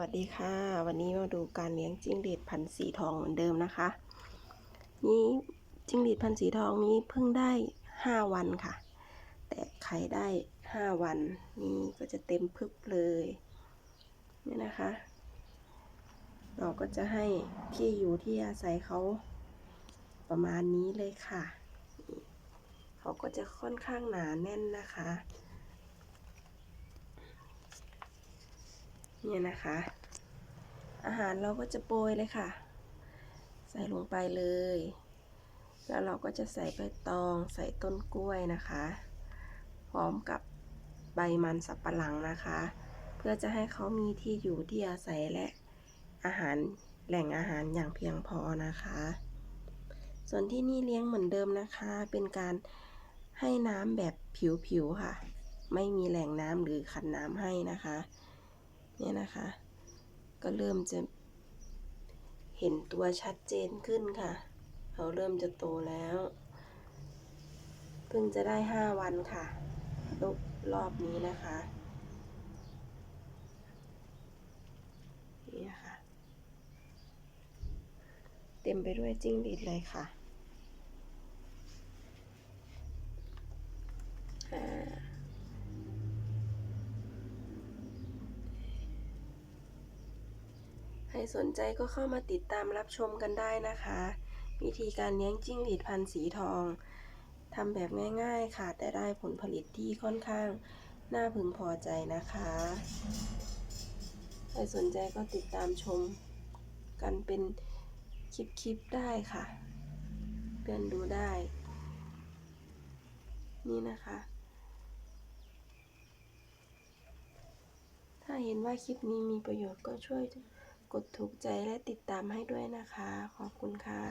วัสดีค่ะ วันนี้มาดูการเลี้ยงจิ้งหรีดพันสีทองเหมือนเดิมนะคะ นี่จิ้งหรีดพันสีทองนี้เพิ่งได้ห้าวันค่ะ แต่ไข่ได้ห้าวัน นี่ก็จะเต็มพึบเลยนี่นะคะ เราก็จะให้ที่อยู่ที่อาศัยเขาประมาณนี้เลยค่ะ เขาก็จะค่อนข้างหนาแน่นนะคะ เนี่ยนะคะ อาหารเราก็จะโปรยเลยค่ะ ใส่ลงไปเลย แล้วเราก็จะใส่ใบตองใส่ต้นกล้วยนะคะ พร้อมกับใบมันสับปะหลังนะคะ เพื่อจะให้เขามีที่อยู่ที่อาศัยและอาหารแหล่งอาหารอย่างเพียงพอนะคะ ส่วนที่นี่เลี้ยงเหมือนเดิมนะคะ เป็นการให้น้ำแบบผิวๆค่ะ ไม่มีแหล่งน้ำหรือขันน้ำให้นะคะ เนี่ยนะคะ ก็เริ่มจะเห็นตัวชัดเจนขึ้นค่ะ เขาเริ่มจะโตแล้ว เพิ่งจะได้ห้าวันค่ะรอบรอบนี้นะคะนี่นะคะเต็มไปด้วยจิ้งหรีดเลยค่ะอ่า ใคร สนใจก็เข้ามาติดตามรับชมกันได้นะคะ วิธีการเลี้ยงจิ้งหรีดพันธุ์สีทองทำแบบง่ายๆค่ะ แต่ได้ผลผลิตที่ค่อนข้างน่าพึงพอใจนะคะ ใครสนใจก็ติดตามชมกันเป็นคลิปๆได้ค่ะเดินดูได้ นี่นะคะ ถ้าเห็นว่าคลิปนี้มีประโยชน์ก็ช่วย กดถูกใจและติดตามให้ด้วยนะคะ ขอบคุณค่ะ